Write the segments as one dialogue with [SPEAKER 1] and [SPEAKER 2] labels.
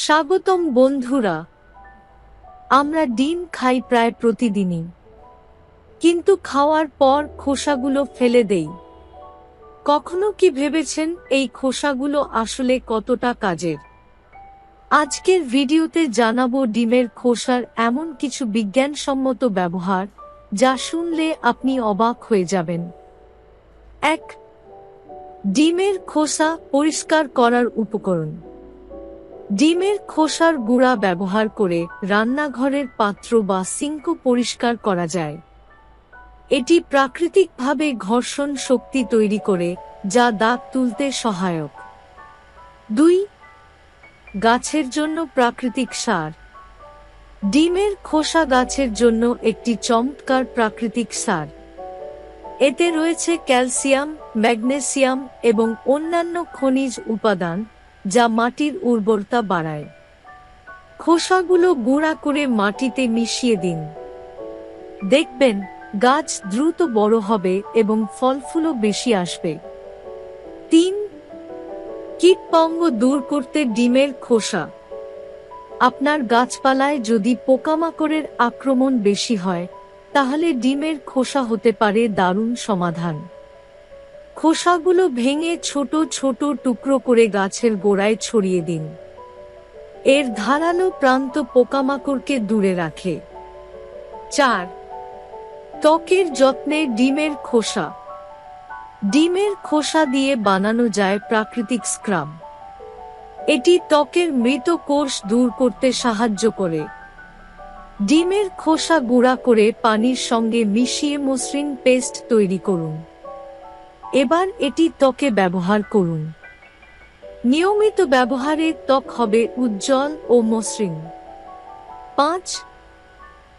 [SPEAKER 1] স্বাগতম বন্ধুরা। আমরা ডিম খাই প্রায় প্রতিদিনই। কিন্তু খাওয়ার পর খোসাগুলো ফেলে দেই। কখনো কি ভেবেছেন এই খোসাগুলো আসলে কতটা কাজের? আজকের ভিডিওতে জানাব ডিমের খোসার এমন কিছু বিজ্ঞানসম্মত ব্যবহার, যা শুনলে আপনি অবাক হয়ে যাবেন। এক, ডিমের খোসা পরিষ্কার করার উপকরণ। ডিমের খোসার গুঁড়া ব্যবহার করে রান্নাঘরের পাত্র বা সিঙ্ক পরিষ্কার করা যায়। এটি প্রাকৃতিকভাবে ঘর্ষণ শক্তি তৈরি করে, যা দাগ তুলতে সহায়ক। দুই, গাছের জন্য প্রাকৃতিক সার। ডিমের খোসা গাছের জন্য একটি চমৎকার প্রাকৃতিক সার। এতে রয়েছে ক্যালসিয়াম, ম্যাগনেসিয়াম এবং অন্যান্য খনিজ উপাদান যা মাটির উর্বরতা বাড়ায়। খোসাগুলো গুঁড়া করে মাটিতে মিশিয়ে দিন। দেখবেন, গাছ দ্রুত বড় হবে এবং ফলফুলও বেশি আসবে। তিন কীটপঙ্গ দূর করতে ডিমের খোসা। আপনার গাছপালায় যদি পোকামাকড়ের আক্রমণ বেশি হয়, তাহলে ডিমের খোসা হতে পারে দারুণ সমাধান। খোসাগুলো ভেঙে ছোট ছোট টুকরো করে গাছের গোড়ায় ছড়িয়ে দিন। এর ধারালো প্রান্ত পোকামাকড়কে দূরে রাখে। চার, ত্বকের যত্নে ডিমের খোসা। ডিমের খোসা দিয়ে বানানো যায় প্রাকৃতিক স্ক্রাব। এটি ত্বকের মৃত কোষ দূর করতে সাহায্য করে। ডিমের খোসা গুঁড়া করে পানির সঙ্গে মিশিয়ে মসৃণ পেস্ট তৈরি করুন। এবার এটি ত্বকে ব্যবহার করুন। নিয়মিত ব্যবহারে ত্বক হবে উজ্জ্বল ও মসৃণ। পাঁচ,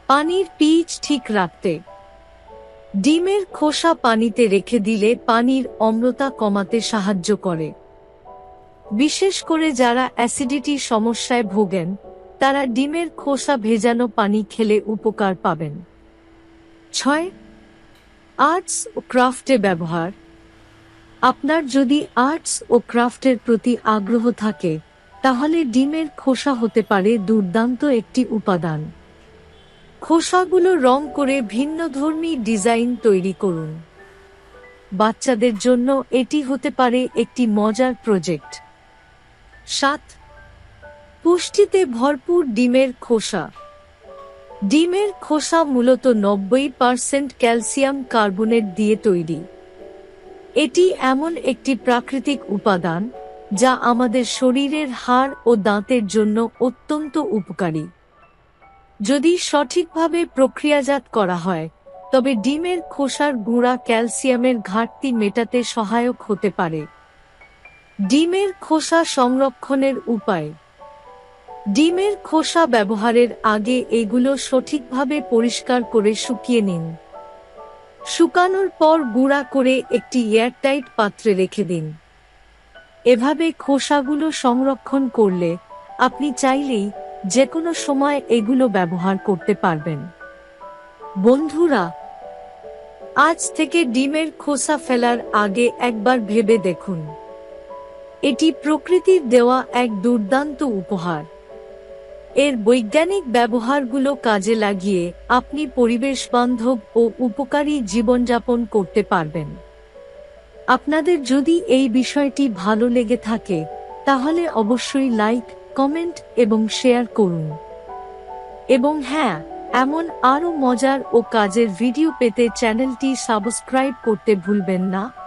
[SPEAKER 1] পানির পিচ ঠিক রাখতে। ডিমের খোসা পানিতে রেখে দিলে পানির অম্লতা কমাতে সাহায্য করে। বিশেষ করে যারা অ্যাসিডিটি সমস্যায় ভোগেন, তারা ডিমের খোসা ভেজানো পানি খেলে উপকার পাবেন। ছয়, আর্টস ও ক্রাফটে ব্যবহার। আপনার যদি আর্টস ও ক্রাফটের প্রতি আগ্রহ থাকে, তাহলে ডিমের খোসা হতে পারে দুর্দান্ত একটি উপাদান। খোসাগুলো রং করে ভিন্নধর্মী ডিজাইন তৈরি করুন। বাচ্চাদের জন্য এটি হতে পারে একটি মজার প্রজেক্ট। সাত, পুষ্টিতে ভরপুর ডিমের খোসা। ডিমের খোসা মূলত নব্বই পার্সেন্ট ক্যালসিয়াম কার্বনেট দিয়ে তৈরি। এটি এমন একটি প্রাকৃতিক উপাদান যা আমাদের শরীরের হাড় ও দাঁতের জন্য অত্যন্ত উপকারী। যদি সঠিকভাবে প্রক্রিয়াজাত করা হয়, তবে ডিমের খোসার গুঁড়া ক্যালসিয়ামের ঘাটতি মেটাতে সহায়ক হতে পারে। ডিমের খোসা সংরক্ষণের উপায়। ডিমের খোসা ব্যবহারের আগে এগুলো সঠিকভাবে পরিষ্কার করে শুকিয়ে নিন। শুকানোর পর গুঁড়া করে একটি এয়ারটাইট পাত্রে রেখে দিন। এভাবে খোসাগুলো সংরক্ষণ করলে আপনি চাইলেই যে কোনো সময় এগুলো ব্যবহার করতে পারবেন। বন্ধুরা, আজ থেকে ডিমের খোসা ফেলার আগে একবার ভেবে দেখুন। এটি প্রকৃতির দেওয়া এক দুর্দান্ত উপহার। এর বৈজ্ঞানিক ব্যবহারগুলো কাজে লাগিয়ে আপনি পরিবেশ বান্ধব ও উপকারী জীবনযাপন করতে পারবেন। আপনাদের যদি এই বিষয়টি ভালো লেগে থাকে, তাহলে অবশ্যই লাইক, কমেন্ট এবং শেয়ার করুন। এবং হ্যাঁ এমন আরও মজার ও কাজের ভিডিও পেতে চ্যানেলটি সাবস্ক্রাইব করতে ভুলবেন না।